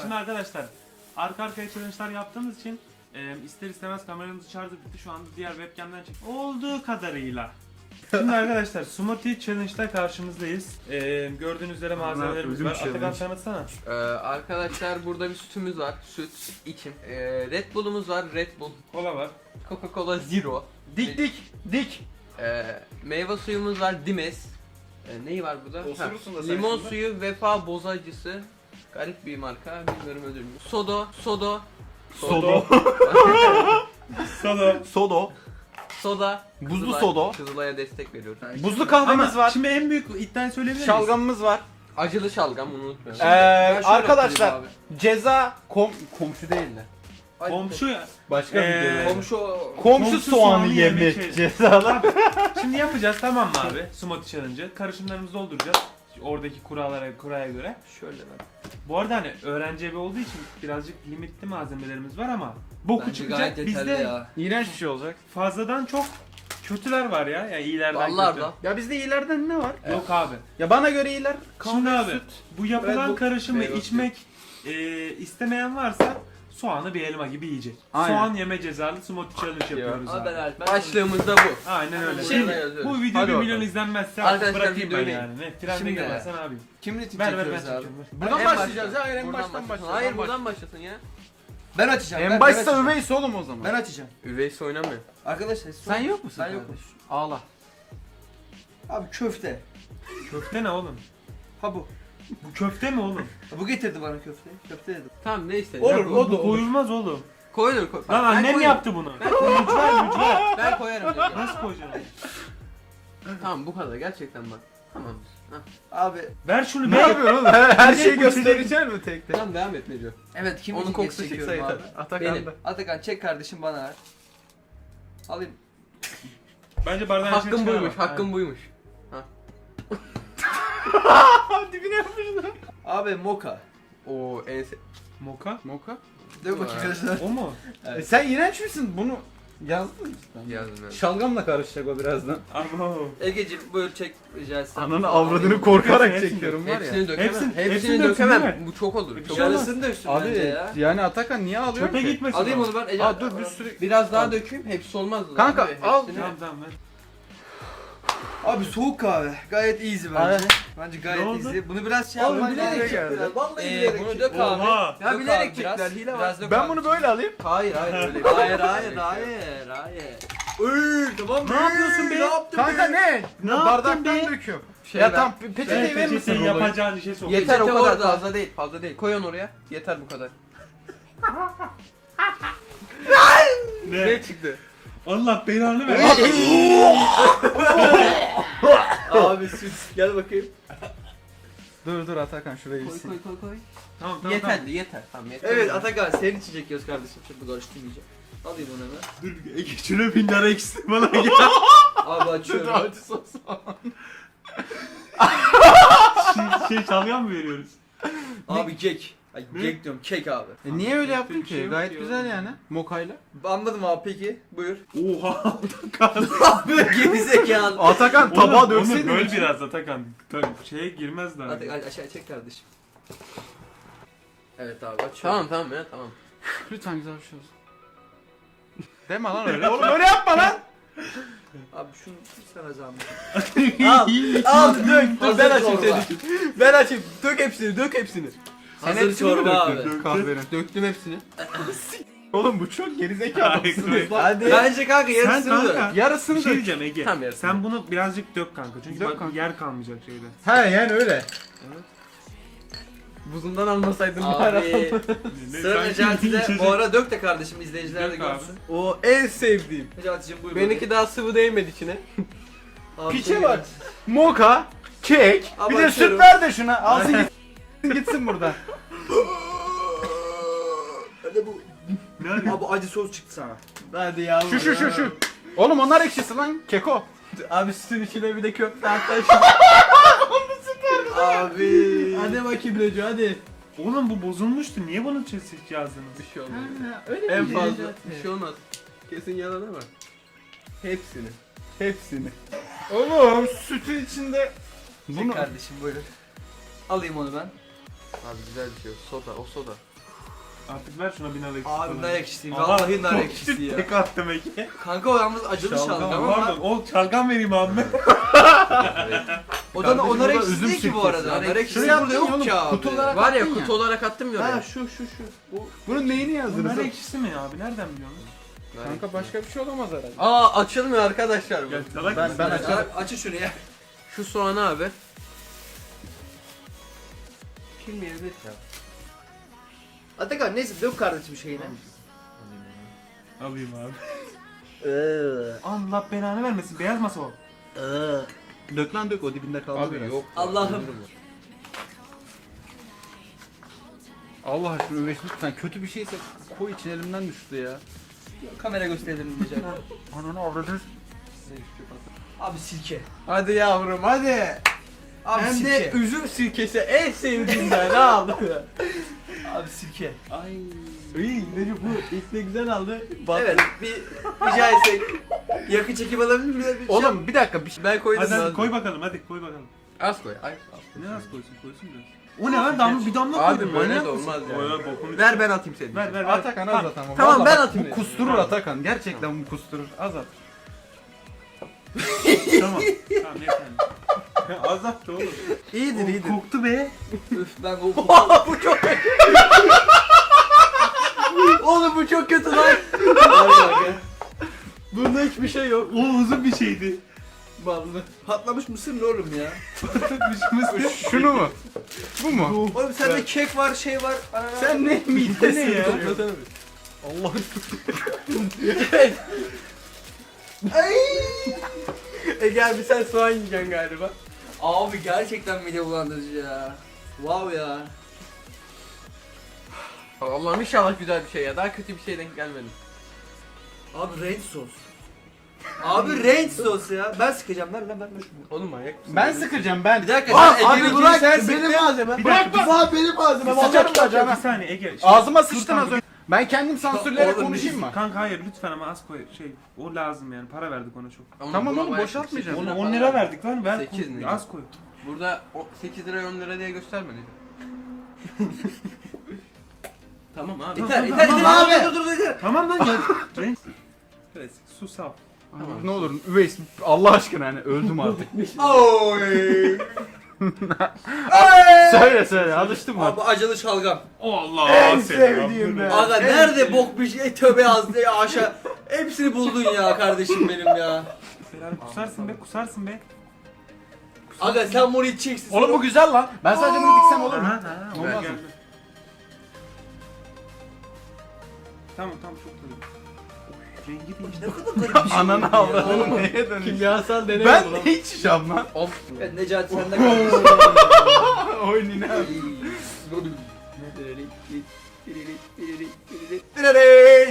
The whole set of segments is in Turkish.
Şimdi arkadaşlar arka arkaya challenge'lar yaptığımız için e, ister istemez kameramızın şarjı bitti. Şu anda diğer webcam'den çek. Olduğu kadarıyla. Şimdi arkadaşlar Smoothie Challenge'da karşımızdayız. E, gördüğünüz üzere malzemelerimiz var. Atakan tanıtsana. Ee, arkadaşlar burada bir sütümüz var. Süt, içim. Ee, Red Bull'umuz var. Red Bull. Kola var. Coca-Cola Zero. Dik dik dik. Ee, meyve suyumuz var. Dimes. Ee, neyi var burada? Osurursun da sen Limon şimdi. suyu Vefa Bozacısı. Garip bir marka. Bilmiyorum ödül mü? Sodo. Sodo. Sodo. Soda. Sodo. Soda. Buzlu Kızılay- soda. Kızılay'a destek veriyoruz. Buzlu kahvemiz Ama var. şimdi en büyük iddiayı söyleyebilir miyiz? Şalgamımız var. Acılı şalgam bunu unutmayalım. Ee, şöyle arkadaşlar ceza kom komşu değil de. Komşu ya. Başka Ee, bir. Komşu Komşu, komşu soğanı soğanı yemek yemek şey- cezalar. Şimdi yapacağız tamam mı abi? Smoothie Challenge'ı. Karışımlarımızı dolduracağız. Oradaki kurallara, kuraya göre. Şöyle ben. Bu arada hani öğrenci evi olduğu için birazcık limitli malzemelerimiz var ama boku Bence çıkacak. gayet yeterli Bizde ya. İğrenç bir şey olacak. fazladan çok kötüler var ya. Yani iyilerden Vallahi kötü. da. Ya bizde iyilerden ne var? Yok abi. Ya bana göre iyiler Şimdi abi süt. bu yapılan Red Bull, karışımı meyve suyu. içmek e, istemeyen varsa soğanı bir elma gibi yiyecek. Aynen. Soğan yeme cezalı smoothie challenge yapıyoruz Abi abi. ben Alper. Başlığımız da bu. Aynen öyle. Şimdi- bu video Hadi 1 milyon bakalım. izlenmezse Arkadaşlar bırakayım ben videoyu yani. Ne? Trende Şimdi- gelmezsen abi. Kimle tip Ver ver ben çekiyoruz abi? çekeceğim. ver. Buradan En başlayacağız ya. Hayır en Buradan baştan başlasın. başlayalım. Hayır buradan başlasın ya. Ben açacağım. En ben başta açacağım. Üveys oğlum o zaman. Ben açacağım. Üveys oynamıyor. Arkadaşlar Sen yok musun Ben yokum. kardeş? Ağla. Abi köfte. Köfte ne oğlum? Ha bu. Bu köfte mi oğlum? Ha, Bu getirdi bana köfte. Köfte dedim. Tamam neyse. Olur, Ya bu- o da koyulmaz oğlum. Koyulur koy. Lan Ben annem koyarım. yaptı bunu. Ben koyarım. Lütfen lütfen. Ben koyarım. dedi. Nasıl koyacaksın? tamam bu kadar gerçekten bak. Tamamdır. Hah. Abi Ver şunu Ne be. yapıyorsun oğlum? Her, her Bir de şeyi bu göstereceksin mi tek tek? Tamam devam et Neco. evet kim Onun için kokusu geç Çıksa çekiyorum yeter. abi? Atakan Benim. da. Atakan çek kardeşim bana ver. Alayım. Bence bardağın içine Hakkım çıkar buymuş. bak. Hakkım buymuş. Dibine yapmışlar. Abi moka. Oo en se- Moka? Moka. Dök bakayım arkadaşlar. O mu? Evet. E sen iğrenç misin? Bunu yazdın mı? sen? Yazdım ben. Şalgamla karışacak o birazdan. Abo. Egeciğim buyur çek rica etsem. Ananı avradını korkarak Hepsini- çekiyorum var ya. Hepsini dökemem. Hepsini- Hepsini, dökemem. Bu çok olur. Çok olur. Yarısını döksün Abi bence ya. yani Atakan niye alıyorsun Çöpe ki? gitmesin. Alayım o. onu ben Ece. Aa dur bir sürü. Biraz daha dökeyim. Hepsi olmaz. Kanka, Abi, al. Tamam tamam. Abi soğuk kahve. Gayet easy bence. Bence Ne gayet oldu? easy. Bunu biraz şey Oğlum, yapman bilerek gerekiyor. geldi. Biraz. Vallahi Ee, bilerek. bunu dök abi. Oha. Ya Dök bilerek abi, çektiler. hile Biraz var. dök Ben abi. bunu böyle alayım. Hayır hayır öyle. Hayır hayır hayır hayır. Iıı tamam Ne yapıyorsun be? Ne yaptın Kanka be? ne? Ne Bardaktan yaptın be? döküyorum. Şey ya ver. tam pe- peçeteyi verir misin? peçeteyi Robo'yu? yapacağın işe sok. Yeter o Peçete kadar orada. fazla değil. Fazla değil. Koy onu oraya. Yeter bu kadar. Ne? Ne çıktı? Allah belanı ver. Abi süt gel bakayım. Dur dur Atakan şurayı Koy sil. koy koy koy. tamam tamam Yeterli tamam. yeter. Tamam yeter. Evet Atakan senin için çekiyoruz kardeşim. Şimdi karıştırmayacağım. Alayım onu hemen. Dur bir Ege şunu bin lira eksik bana gel. Abi açıyorum. Acı sos. şey, şey çalyan mı veriyoruz? abi kek. Ay kek diyorum kek abi. E niye öyle yaptın şey ki? Gayet güzel yani. Mokayla. Anladım abi peki. Buyur. Oha. Abi gerizekalı. Atakan tabağa Onu- dökseydin. Onu böl hiç. biraz Atakan. Tabii şeye girmez daha. Atakan aşağı çek kardeşim. Evet abi açıyorum. Tamam tamam ya tamam. Lütfen güzel bir şey olsun. Deme lan öyle. Oğlum öyle yapma lan. Abi şunu sana zahmet. al. Al dök. Dur ben açayım seni. Ben açayım. Dök hepsini, dök hepsini. Hazır hepsini mi çorba döktün? abi. Kahvenin. Döktüm hepsini. Oğlum bu çok gerizekalı. Hayır. Hadi. Bence kanka yarısını dök. kanka. Yarısını Bir şey dök. diyeceğim Ege. Tam yarısı. Sen bunu birazcık dök kanka. Çünkü Dök bak kanka. yer kalmayacak şeyde. He yani öyle. Buzundan almasaydın bari. Abi sıra Necati'de bu ara dök de kardeşim izleyiciler de Dök abi. görsün. O en sevdiğim. Necati'cim buyur. Benimki daha sıvı değmedi içine. Abi, Piçe çok bak. Moka, kek, bir de süt ver de şuna. Alsın gitsin, gitsin buradan. Hadi bu. Ne arıyorsun? Abi acı sos çıktı sana. Hadi ya. Şu şu şu şu. Oğlum onlar ekşisi lan. Keko. Abi sütün içine bir de köfte hatta Abi. Hadi bakayım Neco hadi. Oğlum bu bozulmuştu. Niye bunu çesik yazdınız? Bir şey olmaz. öyle En fazla bir şey olmaz. Kesin yalan ama. Hepsini. Hepsini. Oğlum sütün içinde. Bunu Bunu kardeşim buyur. Alayım onu ben. Abi güzel bir şey. Soda, o soda. Artık ver şuna biner ekşisi. Abi nar ekşisi. Aha, Vallahi nar ekşisi ya. Tek attım Ege. Kanka o yalnız acılı şalgam ama. Pardon. O çalgam vereyim abi. O da o nar burada ekşisi üzüm değil ki bu sirkesi. arada. Nar Nar ekşisi ekşisi burada yok ya ki abi. kutu olarak- Var ya Attın ya. kutu olarak attım ya Ha oraya. şu şu şu. Bu, bunun neyini Bunlar yazdınız? ekşisi mi abi? Nereden biliyorsun? Kanka başka bir şey olamaz herhalde. Aa açılmıyor arkadaşlar bu. Gel salak Ben- mısın? ben ya? açarım. Abi, Açın şunu ya. Şu soğanı abi. Yedi ya? Atakan neyse dök kardeşim şeyine. Alayım abi. Eee. Allah belanı vermesin. Beyaz masa o. Dök lan dök o dibinde kaldı Abi biraz. yok. Allah'ım. Allah aşkına Üveys lütfen kötü bir şeyse koy için elimden düştü ya. Kamera gösterelim diyeceğim. Ananı avradın. Abi sirke. Hadi yavrum hadi. Abi Hem sirke. de üzüm sirkesi en sevdiğimden ne aldı? Abi sirke. Ay. İyi Necip bu ilk de güzel aldı. Battı. Evet bir rica etsek. Yakın çekim alabilir miyiz? Bir şey- Oğlum bir dakika bir şey. Ben koydum. Hadi, hadi koy bakalım hadi koy bakalım. Az koy. Az, Ne az koysun koysun biraz. O ne lan damla bir damla Abi koydum. böyle de olmaz ya. Oy, bokunu Ver ben atayım seni. Ver ver ver. Atakan az at ama. Tamam, ben bak, atayım. Bu kusturur. Atakan. Gerçekten bu kusturur. Az at. Tamam. Tamam yeter. Az attı oğlum. İyidir O iyidir. koktu be. Üf ben bu bu çok kötü. Oğlum bu çok kötü lan. Bunda hiçbir şey yok. O uzun bir şeydi. Vallahi. patlamış mısır ne oğlum ya? Şunu mu? Bu mu? Oğlum sende kek var şey var. Ananas. Sen ne midesin ne ya? Bir. Allah'ım. Ege abi sen soğan yiyeceksin galiba. Abi gerçekten mide bulandırıcı ya. Wow ya. Allah'ım inşallah güzel bir şey ya. Daha kötü bir şey denk gelmedim. Abi ranch sos. Abi ranch sos ya. Ben sıkacağım ver lan ver lan şunu. Oğlum manyak mısın? Ben sıkacağım ben. Bir dakika Aa, sen abi Ege'nin bırak, sen benim sıktın. malzeme. Bir dakika. Bak benim malzeme. Sıçarım Bir bacağına. saniye Ege. Ağzıma sıçtın az önce. Ben kendim sansürleyerek Oğlum, konuşayım mı? Kanka hayır lütfen ama az koy. Şey o lazım yani. Para verdik ona çok. Tamam buna oğlum, bayağı boşaltmayacağım. sekiz 10, lira 10 para lira verdik lan ver. Sekiz koy, lira. Az koy. Burada o 8 lira 10 lira diye göstermedi. tamam abi. Yeter Tamam, yeter tamam, yeter. Dur dur dur yeter. Tamam lan ya. Renk. Evet sus al. Tamam. Ne olur Üveys Allah aşkına yani öldüm artık. Oy. söyle söyle alıştım Abi ben. acılı şalgam. Allah En sevdiğim be. Aga nerede bok bir şey tövbe yazdı ya aşağı. Hepsini buldun ya kardeşim benim ya. Kusarsın be kusarsın be. Aga sen bunu içeceksin. Oğlum bu güzel lan. Ben sadece bunu diksem olur mu? Ha, ha, Olmaz mı? Tamam tamam çok tabii. Rengi değişti. Ne kadar garip bir şey. Ananı avradını neye dönüş? Kimyasal deney Ben bu lan. ne içeceğim lan? Of. Evet Necati sen de kardeşim. Oyun ne abi?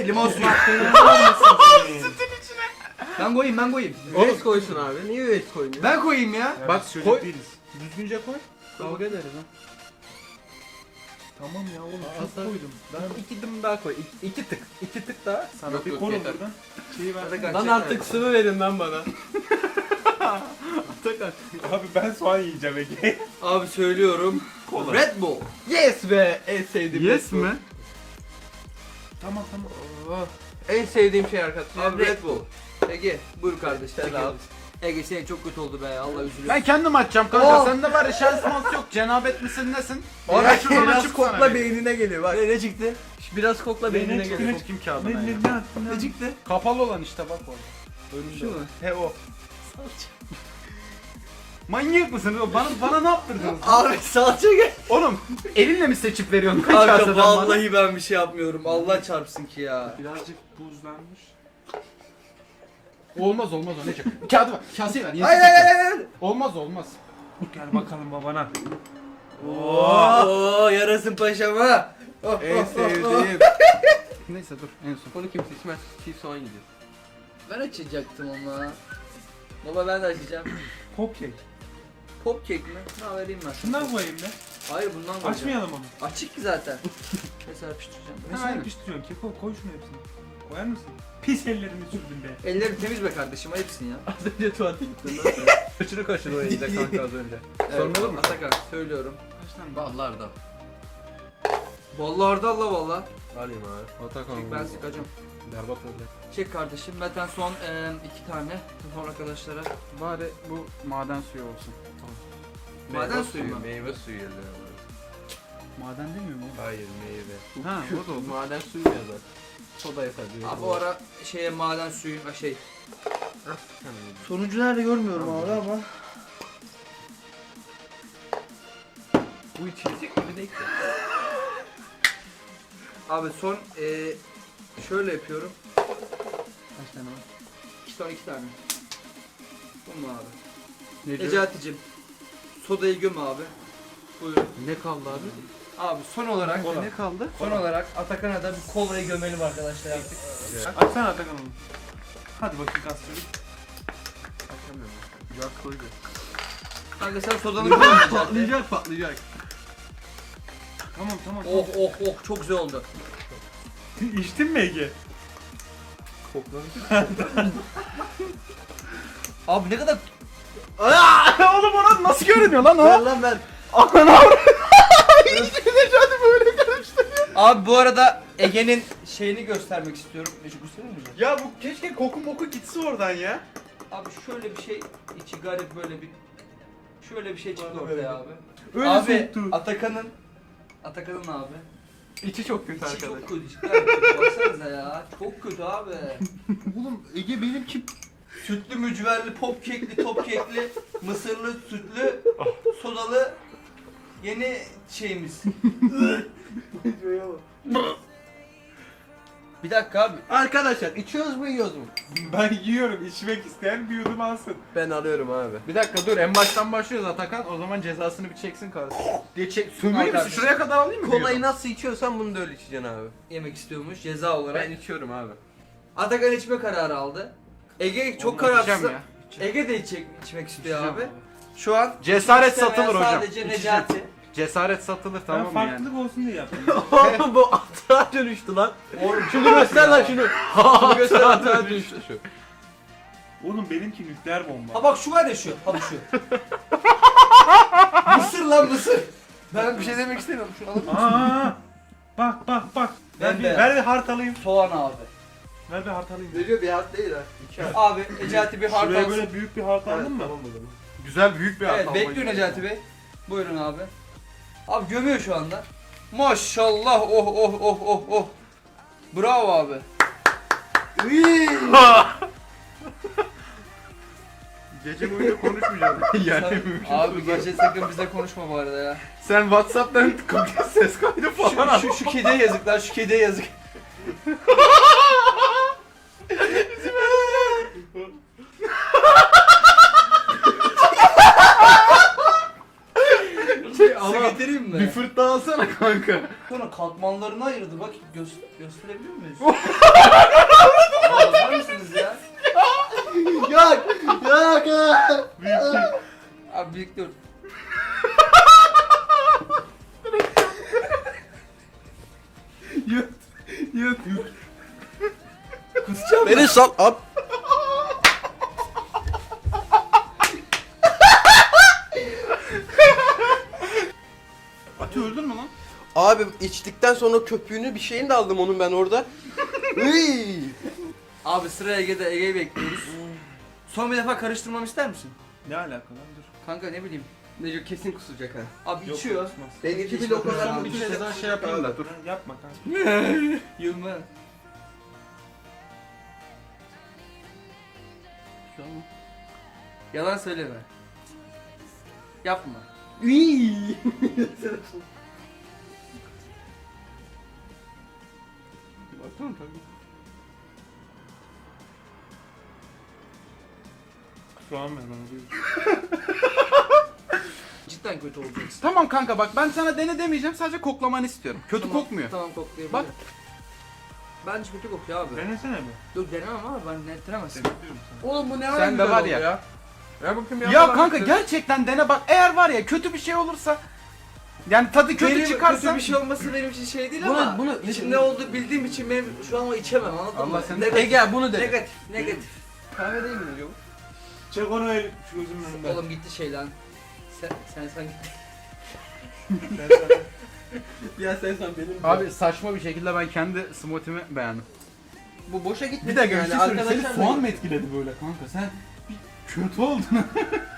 Limon suyu. Ben koyayım ben koyayım. Üveyt koysun abi. Niye üveyt koymuyor? Ben koyayım ya. Bak, biz çocuk koy. değiliz. Düzgünce koy. Kavga ederiz ha. Tamam ya oğlum Aa, çok koydum. Ben İki dım daha koy. İki, iki tık. İki tık daha. sana Yok, bir yok, yeter. buradan. Şeyi ver. Atakan, Lan çek artık sıvı verin lan bana. Atakan. Abi ben soğan yiyeceğim Ege. Abi söylüyorum. Kola. Red Bull. Yes be en sevdiğim. Yes mi? Tamam tamam. Oh, En sevdiğim şey arkadaşlar. Abi Red Bull. Ege. Buyur kardeş. Sen Ege. al. Ege senin çok kötü oldu be. Allah üzülüyor. Ben kendim açacağım kanka. Oh. Sende var ya şans mans yok. Cenabet misin nesin? Ben şuradan biraz açıp sana kokla beynine geliyor bak. Ne, ne çıktı? Biraz kokla Ne- beynine ne çıktı, geliyor. Ne kağıdına ne ya. ne çıktı? Kapalı olan işte bak orada. Önümde. Şu mu? He o. Manyak mısın? Bana, bana ne yaptırdınız? Abi salça gel. Oğlum elinle mi seçip veriyorsun? Kanka bana? vallahi ben bir şey yapmıyorum. Allah çarpsın ki ya. Birazcık buzlanmış. Olmaz olmaz o ne çık. Kağıdı ver. Kaseyi ver. Hayır hayır hayır. hayır. Olmaz olmaz. Gel bakalım babana. Oo yarasın paşama. Oh, En oh, oh, oh. sevdiğim. Neyse dur en son. Bunu kimse içmez. Çiğ soğan gidiyor. Ben açacaktım ama. Baba ben de açacağım. Popkek. Pop cake mi? Ha vereyim ben. Şundan koyayım be. Hayır bundan koyacağım. Açmayalım onu. Açık ki zaten. Mesela pişireceğim. Ne aynen. sen piştiriyorsun Keko? Koy şunu hepsini. Koyar mısın? Pis ellerini sürdün be. Ellerim temiz be kardeşim ayıpsın ya. Az önce tuvalete gittin lan. Kaçını kaçırdı o elinde kanka az önce. Evet, Sorun olur mu? Atakan söylüyorum. Kaç tane? Ballar da. Vallahi Ardallah valla. Alayım abi. Atakan. Çek ben sıkacağım. Berbat oldu. Çek kardeşim. Zaten son e, iki tane. Son arkadaşlara. Bari bu maden suyu olsun. Maden Meyve suyu mu? Meyve suyu yazıyor. Maden demiyor mu? Hayır meyve. Ha o da olur. Maden suyu yazar. Soda yapar diyor. Abi bu ara şeye maden suyu şey. Tamam. Sonuncu nerede görmüyorum abi ama. Bu içecek gibi değil ki. Abi son e, şöyle yapıyorum. Kaç tane var? İki tane iki tane. Bu mu abi? Ne diyor? Necati'cim. Sodayı göm abi. Buyurun. Ne kaldı abi? Abi son olarak Ne kaldı? son olarak Atakan'a da bir kolayı gömelim arkadaşlar artık. Açsana Atakan'ı. Hadi bakayım kastırdık. Açamıyorum. Biraz koydu. Kanka sen sodanı Necati. patlayacak patlayacak. Tamam tamam. Oh oh oh çok güzel oldu. İçtin mi Ege? Kokladı. Abi ne kadar Oğlum ona nasıl görünüyor lan Ver lan ver. Abi bu arada Ege'nin şeyini göstermek istiyorum. Necip gösterir misin? Ya bu keşke koku moku gitse oradan ya. Abi şöyle bir şey içi garip böyle bir şöyle bir şey çıktı Bana ortaya böyle. abi. Öyle abi soktu. Atakan'ın Atakan'ın abi. İçi çok kötü İçi arkadaş. çok kötü abi. Baksanıza ya. Çok kötü abi. Oğlum Ege benimki Sütlü mücverli, pop kekli, top kekli, mısırlı, sütlü, sodalı yeni şeyimiz. bir dakika abi. Arkadaşlar içiyoruz mu yiyoruz mu? Ben yiyorum. İçmek isteyen bir yudum alsın. Ben alıyorum abi. Bir dakika dur en baştan başlıyoruz Atakan o zaman cezasını bir çeksin kardeşim. Diye çek sömüreyim misin? Şuraya kadar alayım mı? Kolayı nasıl içiyorsan bunu da öyle içeceksin abi. Yemek istiyormuş ceza olarak. Ben içiyorum abi. Atakan içme kararı aldı. Ege çok Oğlum, kararsız. içeceğim ya. Ege de içecek, içmek istiyor İçeceğim abi. Şu an Cesaret istemeyen satılır hocam. Sadece İçeceğim. Necati. Cesaret satılır Ben tamam mı yani? farklılık olsun diye yaptım. Oğlum bu atağa dönüştü lan. Oğlum Şunu göster lan şunu. Şunu göster atağa dönüştü şu. Oğlum benimki nükleer bomba. Ha bak şu var ya şu. Ha bu şu. mısır lan mısır. Ben bir şey demek istemiyorum. Şunu alıp Aa, bak bak bak. Ver bir, Bembeyaz. ver bir hart alayım. Soğan abi. Ver bir hart alayım. Ne diyor bir harf değil ha. İki harf. Abi Necati bir hard Şuraya alsın. böyle büyük bir hart aldın mı? Tamam o zaman. Güzel büyük bir Evet bekliyor Necati Bey. Buyurun abi. Abi gömüyor şu anda. Maşallah oh oh oh oh oh. Bravo abi. Gece boyunca konuşmayacağım. yani mümkün. abi gece sakın bize konuşma bu arada ya. Sen Whatsapp'tan ses kaydı falan al. Şu, şu, şu kediye yazık lan şu kediye yazık. Şey, Su mi? bir fırt daha alsana kanka. Sonra katmanlarını ayırdı bak gö- gösterebilir miyiz? Aa, Bakar mısınız ya? Yak! Yak! Abi birlikte Yut. Yut. kusacağım. Beni sal ab. Abi içtikten sonra köpüğünü bir şeyini de aldım onun ben orada. Abi sıra Ege'de Ege'yi bekliyoruz. Son bir defa karıştırmamı ister misin? Ne alaka lan dur. Kanka ne bileyim. Ne diyor kesin kusacak ha. Abi Yok, içiyor. kusmaz. Benimki bile o kadar mı Bir şey daha şey yapayım da dur. Yapma kanka. Yılma. Yalan söyleme. Yapma. Baksana tabii. Soğan ver bana buyur. Cidden kötü olacaksın. Tamam kanka bak ben sana dene demeyeceğim sadece koklamanı istiyorum. Kötü Tamam, kokmuyor. Tamam koklayabilirim. Bak. Bence kötü kokuyor abi. Denesene bir. Dur denemem abi ben seni. Oğlum bu ne Sen de var ya. ya. Ya bakayım Ya kanka gerçekten dene bak eğer var ya kötü bir şey olursa yani tadı kötü benim çıkarsa kötü bir şey olması benim için şey değil Bunu- ama bunu- için ne olduğu bildiğim için benim şu an o içemem anladın Allah mı? seni- Negatif, Ege bunu de. negatif, negatif. Kahve değil mi diyor? Çek onu el şu gözümün önünden. Oğlum gitti şey lan. Sen sen sen gitti. Ben sana- ya sen sen benim. Abi saçma bir şekilde ben kendi smoothie'mi beğendim. bu boşa gitmesin Bir dakika bir yani. şey söyleyeyim. Seni Arkadaşlar soğan mı etkiledi böyle kanka? Sen bir kötü oldun.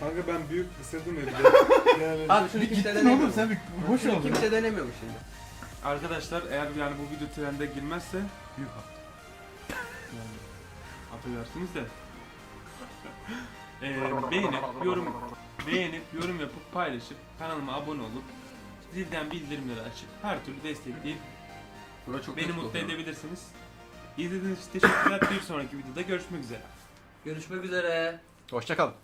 Kanka ben büyük ısırdım evde. Yani Abi şunu bir kimse gittin denemiyor. oğlum sen bir Şunu oldun. kimse denemiyor mu şimdi? Arkadaşlar eğer yani bu video trende girmezse büyük. Yani affedersiniz de. Ee, beğenip yorum beğenip yorum yapıp paylaşıp kanalıma abone olup zilden bildirimleri açıp her türlü destekleyip çok beni mutlu edebilirsiniz. İzlediğiniz için teşekkürler. Bir sonraki videoda görüşmek üzere. Görüşmek üzere. Hoşçakalın.